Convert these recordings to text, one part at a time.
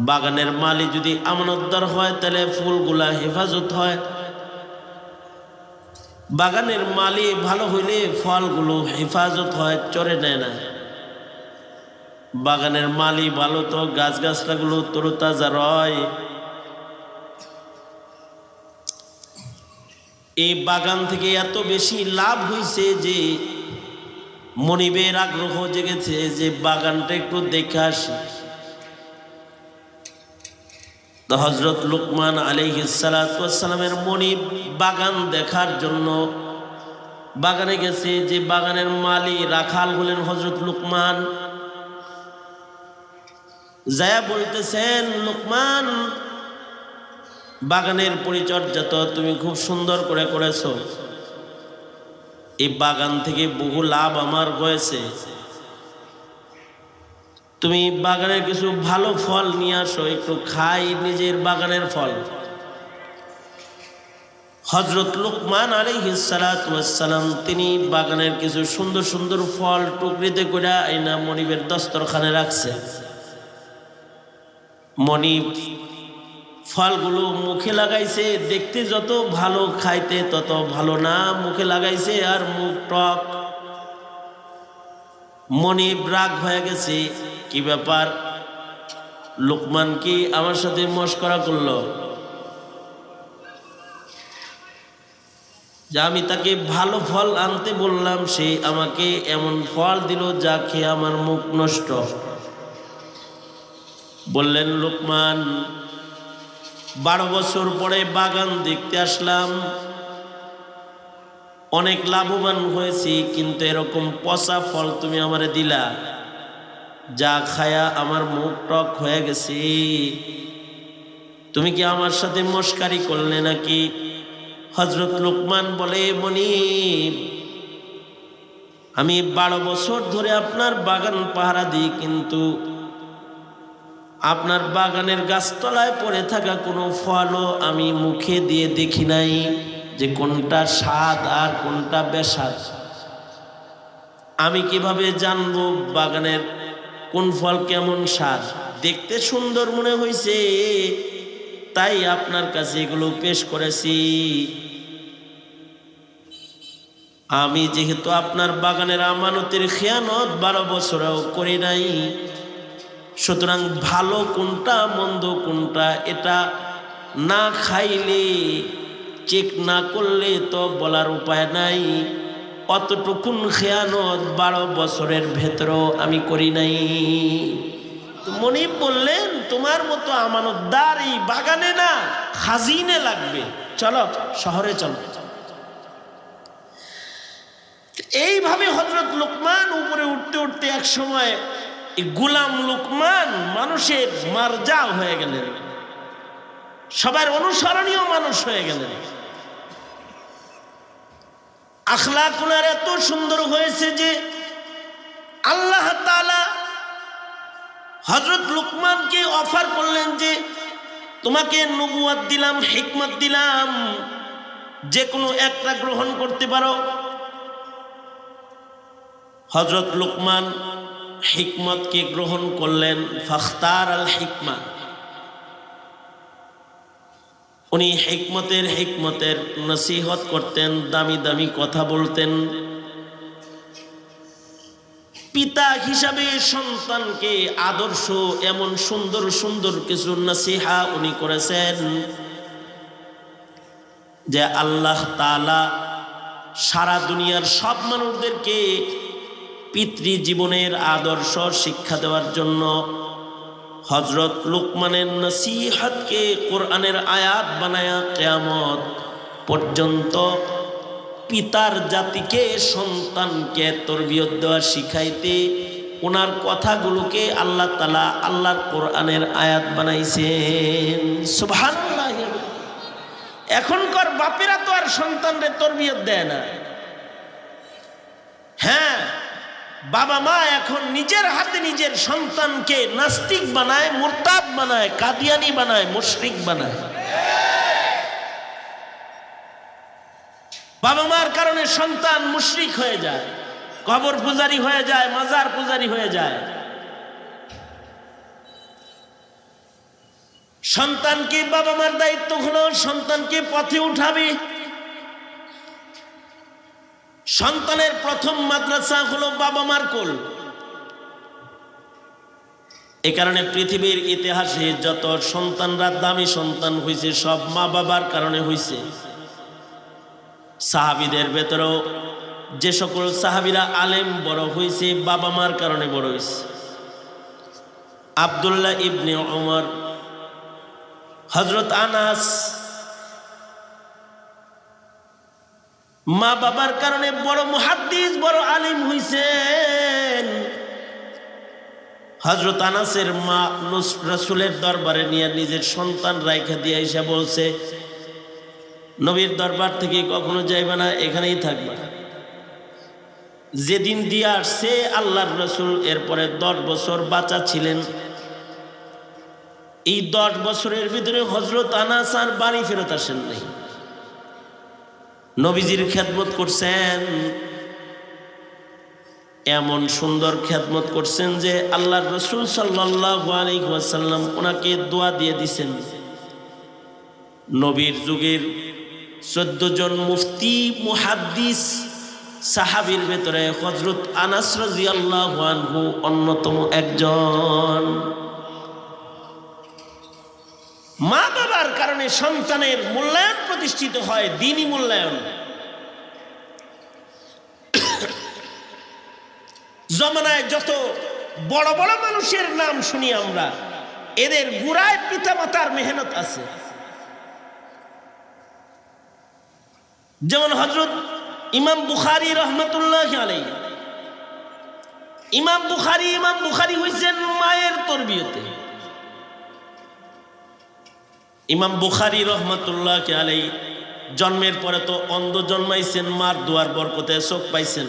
বাগানের মালি যদি আমানতদার হয়, তাহলে ফুলগুলা হেফাজত হয়। বাগানের মালি ভালো হইলে ফলগুলো হেফাজত হয়, চরে নেয় না। বাগানের মালি ভালো তো গাছ গাছলাগুলো তরুতাজা রয়। এই বাগান থেকে এত বেশি লাভ হইছে যে মনিবের আগ্রহ জেগেছে যে বাগানটা একটু দেখে আসি। তো হজরত লুকমান আলিহিসালামের মনিব বাগান দেখার জন্য বাগানে গেছে। যে বাগানের মালি রাখাল হলেন হজরত লুকমান। যায়া বলতেছেন, লুকমান, বাগানের পরিচর্যা তো তুমি খুব সুন্দর করে করেছ। এই বাগান থেকে বহু লাভ আমার হয়েছে। তুমি বাগানের কিছু ভালো ফল নিয়ে আসো, একটু খাই নিজের বাগানের ফল। হজরত লুকমান আলী হিসালাম তিনি বাগানের কিছু সুন্দর সুন্দর ফল টুকরিতে করে আইনা মনিবের দস্তরখানে রাখছে। মনিব ফলগুলো মুখে লাগাইছে, দেখতে যত ভালো, খাইতে তত ভালো না, মুখে লাগাইছে আর মুখ টক মনিব রাগ হয়ে গেছে। কি ব্যাপার? লোকমান কি আমার সাথে মস্করা করল? যে আমি তাকে ভালো ফল আনতে বললাম, সে আমাকে এমন ফল দিল যা খেয়ে আমার মুখ নষ্ট। বললেন, লোকমান, বারো বছর পরে বাগান দেখতে আসলাম। অনেক লাভবান হয়েছি, কিন্তু এরকম পচা ফল তুমি আমারে দিলা। যা খায়া আমার মুখ টক হয়ে গেছে। তুমি কি আমার সাথে মস্কারি করলে নাকি? হজরত লোকমান বলে, মনিব, আমি বারো বছর ধরে আপনার বাগান পাহারা দিই, কিন্তু আপনার বাগানের গাছতলায় পড়ে থাকা কোনো ফলও আমি মুখে দিয়ে দেখি নাই। যে কোনটা স্বাদ আর কোনটা বেস্বাদ। আমি কীভাবে জানব বাগানের কোন ফল কেমন স্বাদ? দেখতে সুন্দর মনে হয়েছে তাই আপনার কাছে এগুলো পেশ করেছি। আমি যেহেতু আপনার বাগানের আমানতের খেয়ানত বারো বছরেও করি নাই, সুতরাং ভালো কোনটা, মন্দ কোনটা, এটা না খাইলে চেক না করলে তো বলার উপায় নাই। অতটুকুন খেয়ানত বারো বছরের ভেতরও আমি করি নাই। মনি বললেন, তোমার মতো আমানতদার এই বাগানে না, খাজিনে লাগবে। চলো, শহরে চলো। এইভাবে হজরত লোকমান উপরে উঠতে উঠতে এক সময় গুলাম লোকমান মানুষের মারজা হয়ে গেলেন। সবার অনুসরণীয় মানুষ হয়ে গেলেন। আখলাক ওনার এত সুন্দর হয়েছে যে আল্লাহ তালা হজরত লুকমানকে অফার করলেন যে তোমাকে নবুয়াত দিলাম, হিকমত দিলাম, যে কোনো একটা গ্রহণ করতে পারো। হজরত লুকমান হিকমতকে গ্রহণ করলেন, ফখতার আল হিকমা উনি হিকমতের হিকমতের নসিহত করতেন, দামি দামি কথা বলতেন। পিতা হিসাবে সন্তানকে আদর্শ, এমন সুন্দর সুন্দর কিছু নসিহা উনি করেছেন যে আল্লাহ তালা সারা দুনিয়ার সব মানুষদেরকে পিতৃ জীবনের আদর্শ শিক্ষা দেওয়ার জন্য হজরত লুকমানের নসিহাতকে কোরআনের আয়াত বানায়া কেয়ামত পর্যন্ত পিতার জাতিকে, সন্তানকে তরবিয়ত দেওয়া শিখাইতে ওনার কথাগুলোকে আল্লাহ তালা আল্লাহর কোরআনের আয়াত বানাইছেন। সুবহানাল্লাহ। এখনকার বাপেরা তো আর সন্তানরে তরবিয়ত দেয় না। হ্যাঁ বাবা মা এখন নিজের হাতে নিজের সন্তানকে নাস্তিক বানায়, মোরতাদ বানায়, কাদিয়ানি বানায়, মুশরিক বানায়। বাবা মার কারণে সন্তান মুশরিক হয়ে যায়, কবর পূজারি হয়ে যায়, মাজার পূজারি হয়ে যায়। সন্তানকে বাবা মার দায়িত্ব হলো, সন্তানকে পথে উঠাবে। সন্তানের প্রথম মাদ্রাসা হলো বাবা মার কোল। এ কারণে পৃথিবীর ইতিহাসে যত সন্তানরা দামি সন্তান হয়েছে সব মা বাবার কারণে হয়েছে সাহাবিদের ভেতরেও যে সকল সাহাবিরা আলেম বড় হয়েছে বাবা মার কারণে বড় হয়েছে আবদুল্লাহ ইবনে ওমর হজরত আনাস মা বাবার কারণে বড় মুহাদ্দিস, বড় আলিম হইছেন। হজরত আনাসের মা রসুলের দরবারে নিয়ে নিজের সন্তান রাইখা দিয়ে এসে বলছে, নবীর দরবার থেকে কখনো যাইবে না, এখানেই থাকবে। যেদিন দিয়ে আসছে, আল্লাহর রসুল এরপরে দশ বছর বাঁচা ছিলেন এই দশ বছরের ভিতরে হজরত আনাস আর বাড়ি ফেরত আসেন নাই। নবীজির খেদমত করছেন। এমন সুন্দর খেদমত করছেন যে আল্লাহর রসুল সাল্লাহ আলাইসাল্লাম ওনাকে দোয়া দিয়ে দিছেন। নবীর যুগের চোদ্দ জন মুফতি, মুহাদ্দিস, সাহাবির ভেতরে হজরত আনাস রাজিয়াল্লাহু অন্যতম একজন। মা বাবার কারণে সন্তানের মূল্যায়ন প্রতিষ্ঠিত হয় দিনই মূল্যায়ন। জমানায় যত বড় বড় মানুষের নাম শুনি আমরা, এদের গুড়ায় পিতামাতার মেহনত আছে। যেমন হজরত ইমাম বুখারি রহমতুল্লাহ আলাই ইমাম বুখারি ইমাম বুখারি হয়েছেন মায়ের তরবিয়তে। ইমাম বুখারি রহমতুল্লাহ আলাই জন্মের পরে তো অন্ধ জন্মাইছেন, মার দুয়ার বরকতে চোখ পাইছেন।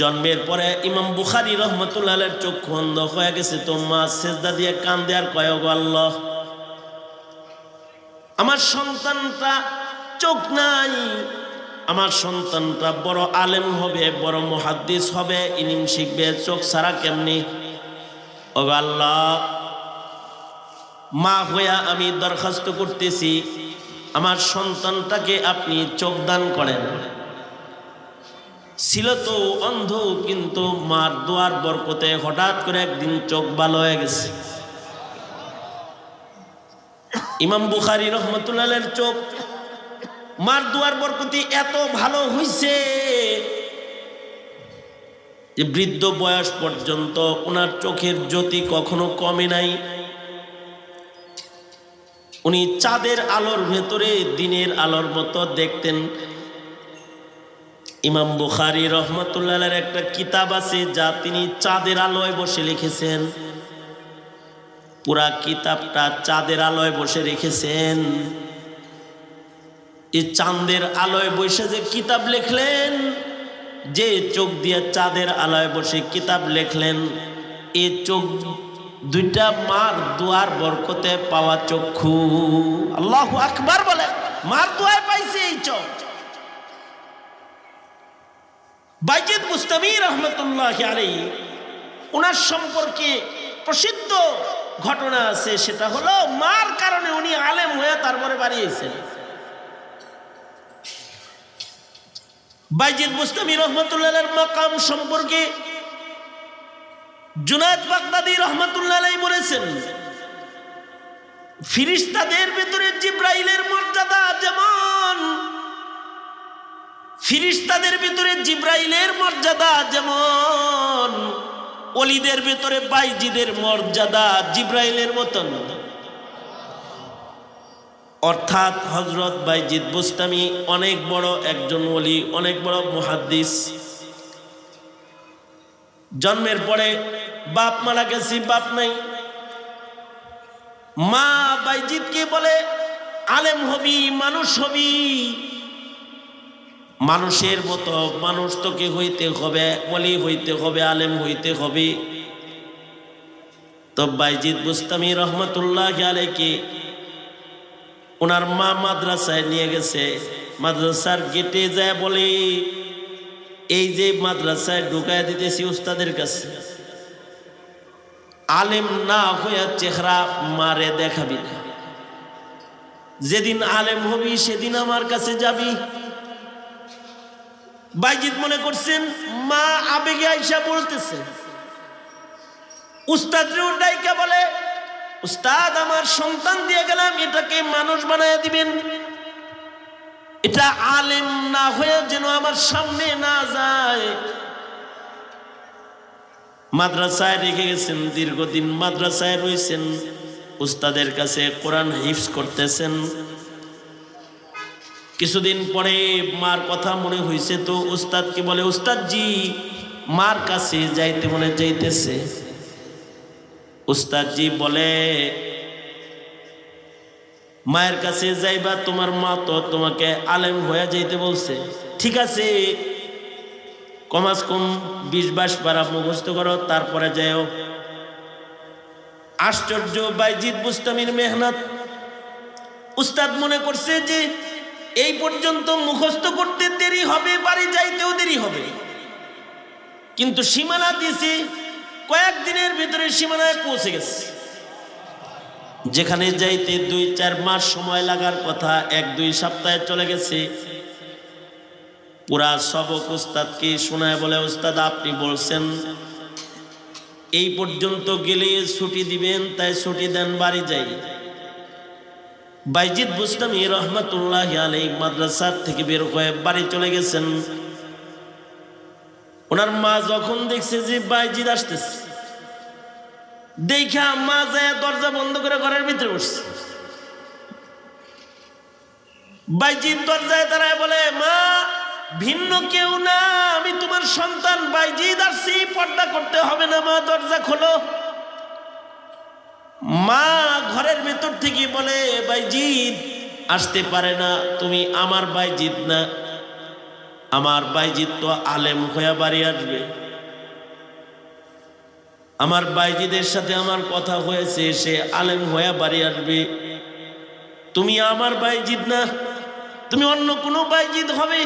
জন্মের পরে ইমাম বুখারি রহমতুল্লাহের চক্ষু অন্ধ হয়ে গেছে তো মা সেজদা দিয়ে কান দেয়ার কয়গ আল্লাহ, আমার সন্তানটা চোখ নাই, আমার সন্তানটা বড় আলেম হবে, বড় মহাদ্দিস হবে, ইনিম শিখবে, চোখ ছাড়া কেমনি? ও আল্লাহ মা হইয়া আমি দরখাস্ত করতেছি, আমার সন্তানটাকে আপনি চোখ দান করেন। ছিল তো অন্ধ, কিন্তু মার দোয়ার বরকতে হঠাৎ করে একদিন চোখ ভালো হয়ে গেছে। ইমাম বুখারি রহমতুল্লাহের চোখ, মার দুয়ার বরকতি এত ভালো হইছে যে বৃদ্ধ বয়স পর্যন্ত ওনার চোখের জ্যোতি কখনো কমে নাই। উনি চাঁদের আলোর ভেতরে দিনের আলোর মতো দেখতেন। ইমাম বুখারি রহমতুল্লাহের একটা কিতাব আছে যা তিনি চাঁদের আলোয় বসে লিখেছেন। পুরা কিতাবটা চাঁদের আলোয় বসে রেখেছেন। এই চাঁদের আলোয় বসে যে কিতাব লিখলেন, যে চোখ দিয়ে চাঁদের আলোয় বসে কিতাব লিখলেন, এ চোখ দুইটা মার দুয়ার বরকতে পাওয়া চক্ষু। আল্লাহ আকবার বলে, মার দুয়ায় পাইছে এই চোখ। বাইজিদ মুস্তামি রহমতুল্লাহ আলী ওনার সম্পর্কে প্রসিদ্ধ ঘটনা আছে, সেটা হলো মার কারণে উনি আলেম হয়ে তারপরে বাড়িয়েছেন বাইজিদ মুস্তামি রহমতুল্লাহের মাকাম সম্পর্কে জুনায়দ বাগদাদি রহমতুল্লাহ বলেছেন, ফিরিস্তাদের ভেতরে জিব্রাইলের মর্যাদা যেমন, ফিরিস্তাদের ভেতরে জিব্রাইলের মর্যাদা যেমন অলিদের ভেতরে বাইজিদের মর্যাদা জিব্রাইলের মতন। অর্থাৎ হজরত বাইজিদ বুস্তামি অনেক বড় একজন অলি অনেক বড় মুহাদ্দিস। জন্মের পরে বাপ মারা গেছি, বাপ নাই। মা বাইজিদকে বলে, আলেম হবি, মানুষ হবি। মানুষের মতো মানুষ তোকে হইতে হবে বলি হইতে হবে, আলেম হইতে হবে। তো বাইজিদ বুস্তামি রহমতুল্লাহ আলেকে ওনার মা মাদ্রাসায় নিয়ে গেছে। মাদ্রাসার গেটে যায় বলে, এই যে মাদ্রাসায় ঢুকায় দিতেছি উস্তাদের কাছে। আলেম না হইয়া চেহারা মারে দেখাবি না। যেদিন আলেম হবি, সেদিন আমার কাছে যাবি। বাইজিৎ মনে করছেন, মা আবেগে আইসা বলতেছে। উস্তাদ ডাইকা বলে, উস্তাদ, আমার সন্তান দিয়ে গেলাম, এটাকে মানুষ বানায় দিবেন। এটা আলেম না হয়ে যেন আমার সামনে না যায়। মাদ্রাসায় রেখে গেছেন, দীর্ঘদিন মাদ্রাসায় রয়েছেন। উস্তাদের কাছে কোরআন হিফস করতেছেন। কিছুদিন পরে মার কথা মনে হয়েছে তো উস্তাদকে বলে উস্তাদ জি মার কাছে যাইতে মনে যাইতেছে উস্তাদ জি বলে, মায়ের কাছে যাইবা, তোমার মা তো তোমাকে আলেম হয়ে যাইতে বলছে। ঠিক আছে কমাস কম, বিশ বাইশ পারা মুখস্থ করো, তারপরে যাও আশ্চর্য বাইজিৎ বুস্তামির মেহনত। উস্তাদ মনে করছে যে, এই পর্যন্ত মুখস্থ করতে দেরি হবে, বাড়ি যাইতেও দেরি হবে। কিন্তু সীমানা দিয়েছে কয়েকদিনের ভিতরে সীমানায় পৌঁছে গেছে। যেখানে যাইতে দুই চার মাস সময় লাগার কথা, এক দুই সপ্তাহে চলে গেছে। পুরা সবক উস্তাদকে শোনায় বলে উস্তাদ আপনি বলছেন এই পর্যন্ত গেলে ছুটি দিবেন, তাই ছুটি দেন, বাড়ি যাই। বাইজিদ বুস্তামি রহমতুল্লাহ আলাই মাদ্রাসার থেকে বের হয়ে বাড়ি চলে গেছেন। ওনার মা যখন দেখছে যে বাইজিদ আসতেছে দেখা মা যায় দরজা বন্ধ করে ঘরের ভিতরে বসছে। বাইজিদ দরজায় দাঁড়ায় বলে, মা ভিন্ন কেউ না, আমি তোমার সন্তান বাইজিদ আসছি পর্দা করতে হবে না, মা, দরজা খোলো। মা ঘরের ভেতর থেকে বলে বাইজিদ আসতে পারে না, তুমি আমার বাইজিদ না। আমার বাইজিদ তো আলেম হয়ে বাড়ি আসবে। আমার বাইজিদের সাথে আমার কথা হয়েছে, সে আলেম হয়ে বাড়ি আসবে। তুমি আমার বাইজিদ না, তুমি অন্য কোনো বাইজিদ হবে?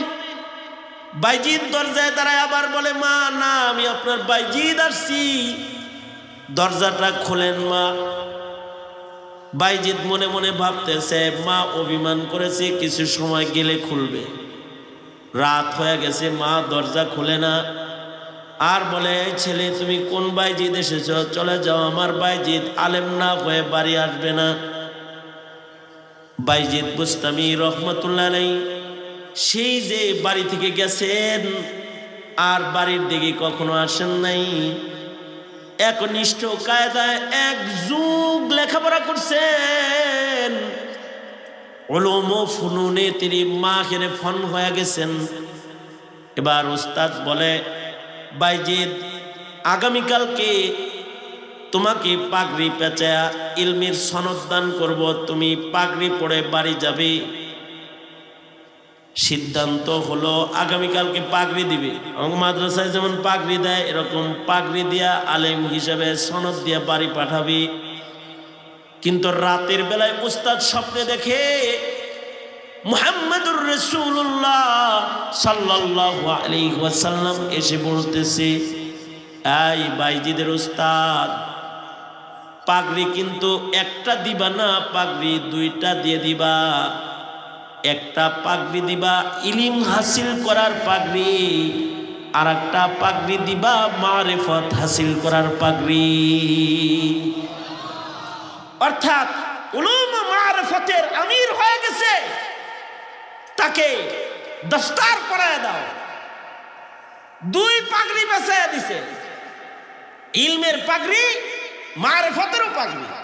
বাইজিদ দরজায় দাঁড়ায় আবার বলে, মা, না, আমি আপনার বাইজিদ আসছি। দরজাটা খোলেন মা। বাইজিদ মনে মনে ভাবতেছে, মা, অভিমান করেছে, কিছু সময় গেলে খুলবে। রাত হয়ে গেছে, মা দরজা খুলে না। আর বলে ছেলে, তুমি কোন বাইজিদ এসেছ? চলে যাও, আমার বাইজিদ আলেম না হয়ে বাড়ি আসবে না। বাইজিদ বুস্তামি, রহমতুল্লাহ নেই সেই যে বাড়ি থেকে গেছেন আর বাড়ির দিকে কখনো আসেন নাই। একনিষ্ঠ কায়দায় এক যুগ লেখাপড়া করছেন। ওলম ফুনুনে তিনি মা খেলে ফন হয়ে গেছেন। এবার উস্তাদ বলে বাইজিদ আগামীকালকে তোমাকে পাগড়ি পেঁচা ইলমির সনদ দান করব। তুমি পাগড়ি পড়ে বাড়ি যাবে। সিদ্ধান্ত হলো আগামীকালকে পাগড়ি দিবে। মাদ্রাসায় যেমন পাগড়ি দেয়, এরকম পাগড়ি দিয়া আলেম হিসাবে সনদ দিয়া বাড়ি পাঠাবি। কিন্তু রাতের বেলায় উস্তাদ স্বপ্নে দেখে, মুহাম্মদুর রসুল্লাহ সাল্লাহ আলী ওয়াসাল্লাম এসে বলতেছে, এই বাইজিদের উস্তাদ, পাগড়ি কিন্তু একটা দিবা না, পাগড়ি দুইটা দিয়ে দিবা। একটা পাগড়ি দিবা, ইলিম হাসিল করার পাগড়ি আর একটা পাগড়ি দিবা, মারেফত হাসিল করার পাগড়ি। অর্থাৎ উলুম মারেফতের আমির হয়ে গেছে। তাকে দস্তার পরায় দাও। দুই পাগড়ি বেসায় দিছে। ইলমের পাগড়ি, মারেফতেরও পাগড়ি।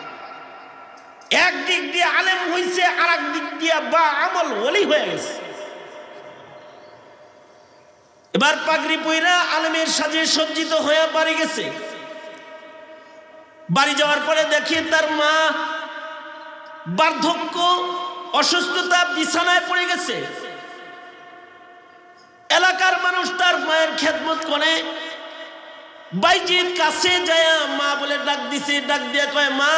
এক দিক দিয়ে আলেম হইছে আর এক দিক দিয়ে বা আমল ওলি হয়ে গেছে। এবার পাগড়ি পইরা আলেমের সাজে সজ্জিত হয়ে বাড়ি গেছে। বাড়ি যাওয়ার পরে দেখি তার মা বার্ধক্য, অসুস্থতা বিছানায় পড়ে গেছে। এলাকার মানুষ তার মায়ের খেদমত করে। বাইজির কাছে যায় মা বলে, ডাক দিছে, ডাক দিয়ে কয়, মা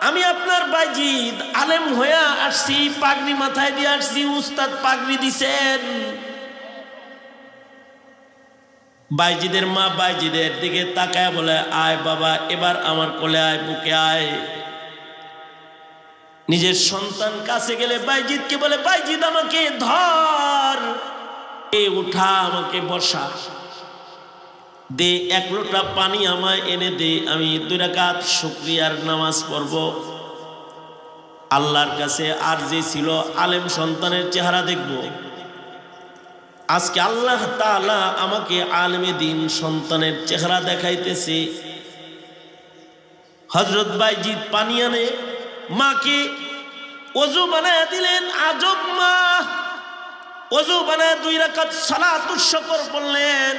আমি আপনার বাইজিদ আলেম হয়ে আসছি, পাগড়ি মাথায় দিয়ে আসছি, উস্তাদ পাগড়ি দিছেন। বাইজিদের মা বাইজিদের দিকে তাকায় বলে, আয় বাবা, এবার আমার কোলে আয়, বুকে আয়। নিজের সন্তান কাছে গেলে বাইজিদকে বলে, বাইজিদ, আমাকে ধর। এ উঠা, আমাকে বসা। দে এক লোটা পানি আমায় এনে দে, আমি দুই রাকাত শুক্রিয়ার নামাজ পড়ব। আল্লাহর কাছে আর যে ছিল আলেম সন্তানের চেহারা দেখব। আজকে আল্লাহ তাআলা আমাকে আলেমে দিন সন্তানের চেহারা দেখাইতেছে। হজরত বাইজিৎ পানি আনে, মাকে অজু বানায় দিলেন, আজব মা! অজু বানায় দুই রাকাত সালাতুর শকর বললেন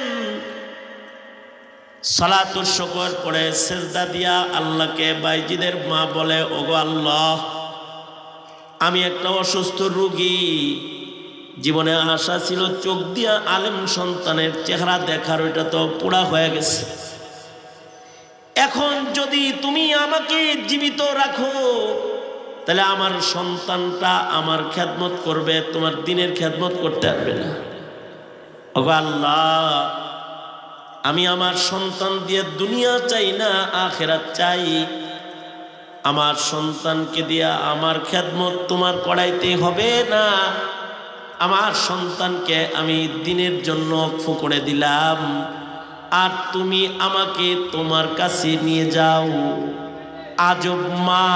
সালাতুর শকর পরে সেজদা দিয়া আল্লাহকে বাইজিদের মা বলে, ওগো আল্লাহ, আমি একটা অসুস্থ রোগী। জীবনে আশা ছিল চোখ দিয়া আলেম সন্তানের চেহারা দেখার, ওইটা তো পোড়া হয়ে গেছে। এখন যদি তুমি আমাকে জীবিত রাখো, তাহলে আমার সন্তানটা আমার খেদমত করবে, তোমার দিনের খেদমত করতে পারবে না। ওগো আল্লাহ আমি আমার সন্তান দিয়ে দুনিয়া চাই না, আখেরাত চাই। আমার সন্তানকে দিয়া আমার খেদমত তোমার করাইতে হবে না। আমার সন্তানকে আমি দিনের জন্য অক্ষ করে দিলাম। আর তুমি আমাকে তোমার কাছে নিয়ে যাও। আজব মা,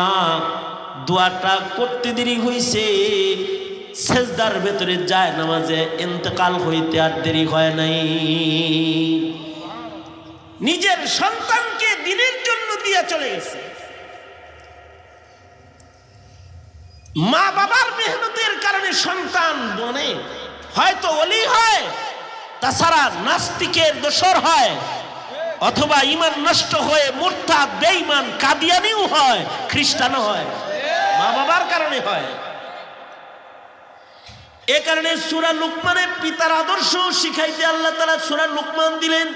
দোয়াটা করতে দেরি হইছে। সেজদার ভেতরে যায় নামাজে এতেকাল হইতে আর দেরি হয় নাই। নিজের সন্তানকে দিনের জন্য দিয়া চলে গেছে। মা বাবার মেহনতের কারণে সন্তান বনে। হয়তো অলি হয়, তাছাড়া নাস্তিকের দোসর হয়, অথবা ইমান নষ্ট হয়ে মোর্তা বেঈমান, কাদিয়ানিও হয়, খ্রিস্টানও হয়, মা বাবার কারণে হয়। এ কারণে সুরা লুকমানের পিতার আদর্শ শিখাইতে আল্লাহ তালা সুরা লুকমান দিলেন